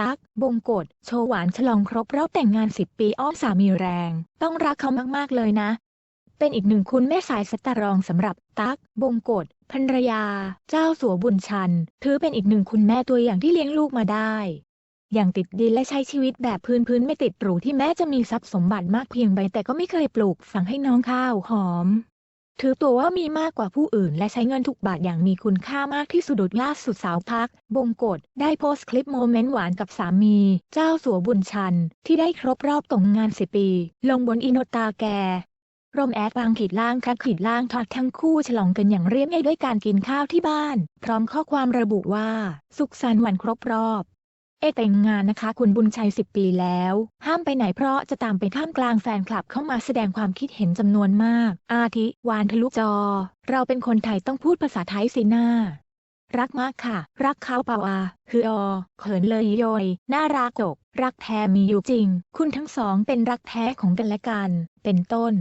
ตั๊ก บงกฎโชว์หวานฉลองครบรอบแต่งงาน 10 ปีอ้อมสามีแรง ต้องรักเขามากๆเลยนะ เป็นอีกหนึ่งคุณแม่สายสตรองสำหรับตั๊ก บงกฎภรรยา เจ้าสัวบุญชัน ถือเป็นอีกหนึ่งคุณแม่ตัวอย่างที่เลี้ยงลูกมาได้ อย่างติดดินและใช้ชีวิตแบบพื้นพื้นๆไม่ติดหรูที่แม้จะมีทรัพย์สมบัติมากเพียงใดแต่ก็ไม่เคยปลูกฝังให้น้องข้าวหอม ถือตัวว่ามีมากกว่าผู้อื่น และใช้เงินทุกบาทอย่างมีคุณค่ามากที่สุดล่าสุดสาวพัก บงกฎได้โพสต์คลิปโมเมนต์หวานกับสามี เจ้าสัวบุญชัน ที่ได้ครบรอบต่งงานสิปี ลงบนอินโนตาแกรมแอดบางขีดล่างคัดขีดล่างทอดทั้งคู่ฉลองกันอย่างเรียบง่ายด้วยการกินข้าวที่บ้าน พร้อมข้อความระบุว่า สุขสันต์วันครบรอบ เอแต่งงานนะคะคุณบุญชัย 10 ปีแล้ว ห้ามไปไหนเพราะจะตามไปท่ามกลางแฟนคลับเข้ามาแสดงความคิดเห็นจำนวนมาก อาทิวานทะลุจอ เราเป็นคนไทยต้องพูดภาษาไทยสิหน้า รักมากค่ะ รักเขาเปล่าอะคืออเขินเลยโยยน่ารักจกรักแท้มีอยู่จริง คุณทั้งสองเป็นรักแท้ของกันและกัน เป็นต้น